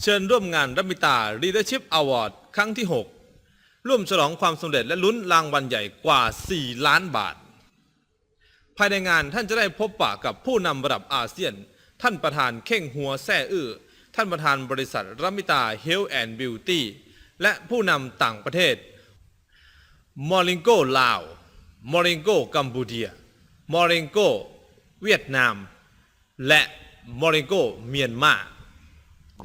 เชิญร่วมงานรัมิตา Leadership Award ครั้งที่ 6 ร่วมฉลองความสำเร็จและลุ้นรางวัลใหญ่กว่า 4 ล้านบาท ภายในงานท่านจะได้พบปะกับผู้นำระดับอาเซียน ท่านประธานเข่งหัวแซ่อื้อ ท่านประธานบริษัทรัมิตา Health and Beauty และผู้นำต่างประเทศ มอริงโกลาว มอริงโกกัมพูเดีย มอริงโกเวียดนาม และมอริงโกเมียนมา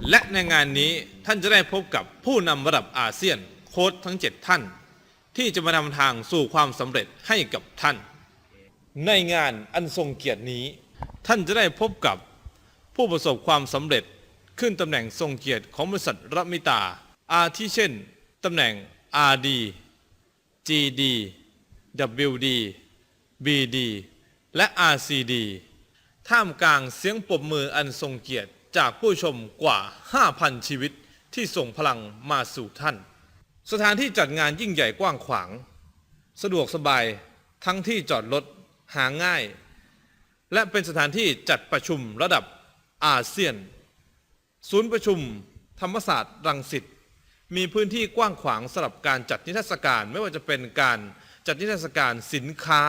และในงานนี้ท่านจะได้พบกับผู้นำระดับอาเซียนโค้ชทั้ง 7 ท่าน ที่จะมานำทางสู่ความสำเร็จให้กับท่าน ในงานอันทรงเกียรตินี้ ท่านจะได้พบกับผู้ประสบความสำเร็จขึ้นตำแหน่งทรงเกียรติของบริษัทรัมิตา อาทิเช่นตำแหน่ง RD GD WD BD และ RCD ท่ามกลางเสียงปรบมืออันทรงเกียรติ จากผู้ชมกว่า 5,000 ชีวิตที่ส่งพลังมาสู่ท่าน สถานที่จัดงานยิ่งใหญ่กว้างขวาง สะดวกสบายทั้งที่จอดรถหาง่าย และเป็นสถานที่จัดประชุมระดับอาเซียน ศูนย์ประชุม ธรรมศาสตร์รังสิตมีพื้นที่กว้างขวางสำหรับการจัดนิทรรศการไม่ว่าจะเป็นการจัดนิทรรศการสินค้า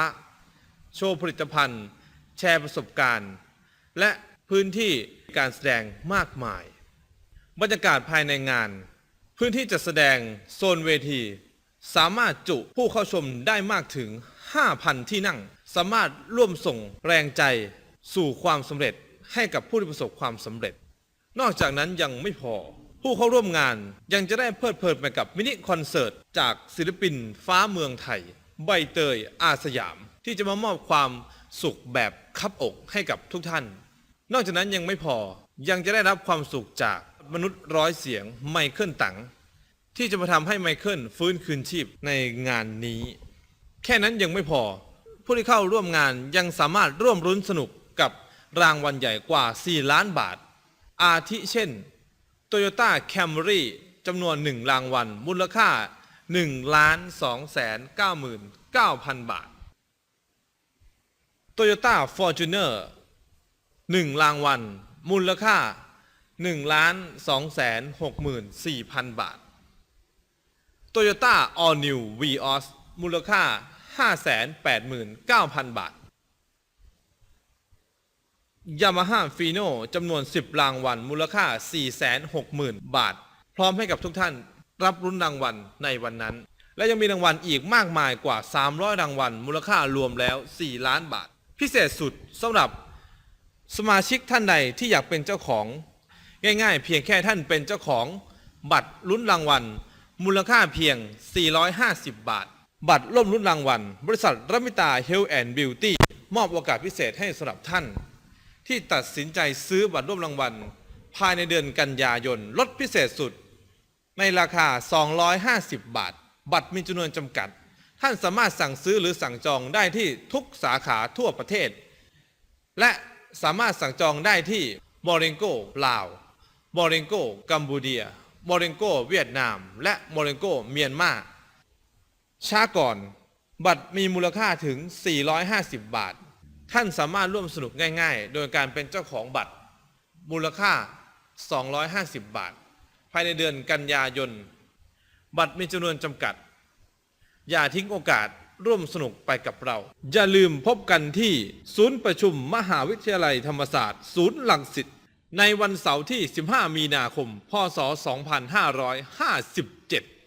โชว์ผลิตภัณฑ์ แชร์ประสบการณ์ และพื้นที่ การแสดงมากมาย บรรยากาศภายในงาน พื้นที่จัดแสดงโซนเวที สามารถจุผู้เข้าชมได้มากถึง 5,000 ที่นั่ง สามารถร่วมส่งแรงใจสู่ความสำเร็จให้กับผู้ที่ประสบความสำเร็จ นอกจากนั้นยังไม่พอ ผู้เข้าร่วมงานยังจะได้เพลิดเพลินไปกับมินิคอนเสิร์ต จากศิลปินฟ้าเมืองไทย ใบเตยอาสยาม ที่จะมามอบความสุขแบบคับอกให้กับทุกท่าน นอกจากนั้นยังไม่พอยังจะได้รับความสุขจากมนุษย์ร้อยเสียงไมเคิลตังที่จะมาทำให้ไมเคิลฟื้นคืนชีพในงานนี้ แค่นั้นยังไม่พอ ผู้ที่เข้าร่วมงานยังสามารถร่วมรุ้นสนุกกับรางวัลใหญ่กว่า 4 ล้านบาท อาทิเช่น Toyota Camry จำนวน 1 รางวัล มูลค่า 1 ล้าน2แสน99,000 บาท Toyota Fortuner 1รางวัล มูลค่า1ล้าน2แสน64,000บาท Toyota All New Vios มูลค่า589,000บาท Yamaha Fino จำนวน 10 รางวัล มูลค่า 460,000 บาท พร้อมให้กับทุกท่านรับรุ้นรางวัลในวันนั้น และยังมีรางวัลอีกมากมายกว่า 300 รางวัล มูลค่ารวมแล้ว 4 ล้านบาท พิเศษสุดสำหรับ สมาชิกท่านใดที่อยากเป็นเจ้าของ ง่ายๆ เพียงแค่ท่านเป็นเจ้าของ บัตรลุ้นรางวัล มูลค่าเพียง 450 บาท บัตรร่วมลุ้นรางวัล บริษัทรัมิตา Health and Beauty มอบโอกาสพิเศษให้สำหรับท่าน ที่ตัดสินใจซื้อบัตรร่วมรางวัล ภายในเดือนกันยายนลดพิเศษสุด ในราคา 250 บาท บัตรมีจำนวนจำกัด ท่านสามารถสั่งซื้อหรือสั่งจองได้ที่ทุกสาขาทั่วประเทศ และ สามารถสั่งจองได้ที่มอริงโกลาวมอริงโกกัมพูเดียมอริงโกเวียดนาม และมอริงโกเมียนมาช้าก่อน บัตรมีมูลค่าถึง 450 บาท ท่านสามารถร่วมสนุกง่าย ๆ โดยการเป็นเจ้าของบัตร มูลค่า 250 บาท ภายในเดือนกันยายน บัตรมีจำนวนจำกัด อย่าทิ้งโอกาส ร่วมสนุกไปกับเรา อย่าลืมพบกันที่ศูนย์ประชุมมหาวิทยาลัยธรรมศาสตร์ ศูนย์หลังสิตในวันเสาร์ที่ 15 มีนาคม พศ 2557